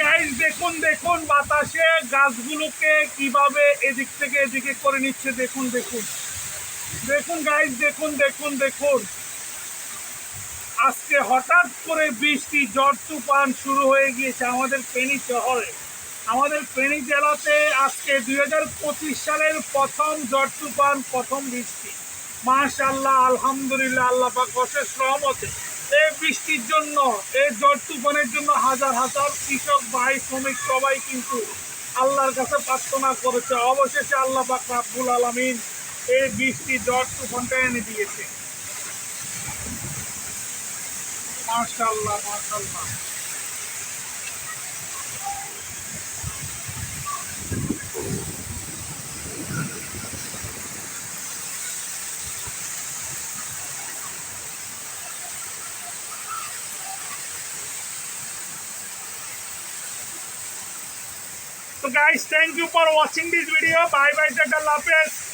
Guys দেখুন দেখুন বাতাসে গাছগুলোকে কীভাবে এদিক থেকে এদিকে করে নিচ্ছে, দেখুন দেখুন। দেখুন গাইস দেখুন দেখুন দেখুন। আজকে হঠাৎ করে বৃষ্টি, ঝড়, তুফান শুরু হয়ে গিয়েছে আমাদের ফেনী শহরে। আমাদের ফেনী জেলাতে আজকে দুই হাজার পঁচিশ সালের প্রথম ঝড়, তুফান, প্রথম বৃষ্টি। মাশাল্লাহ আলহামদুলিল্লাহ, আল্লাহ পাক অশেষ রহমতে। এই বৃষ্টির জন্য এই ঝড় তুফানের জন্য হাজার হাজার কৃষক, ভাই, শ্রমিক সবাই কিন্তু আল্লাহর কাছে প্রার্থনা করেছে। অবশেষে আল্লাহ পাক রাব্বুল আলামিন এই বৃষ্টি ঝড় তুফানটা এনে দিয়েছে। মাশাল্লাহ মাশাল্লাহ So guys, thank you for watching this video. Bye bye, Tata Lopez.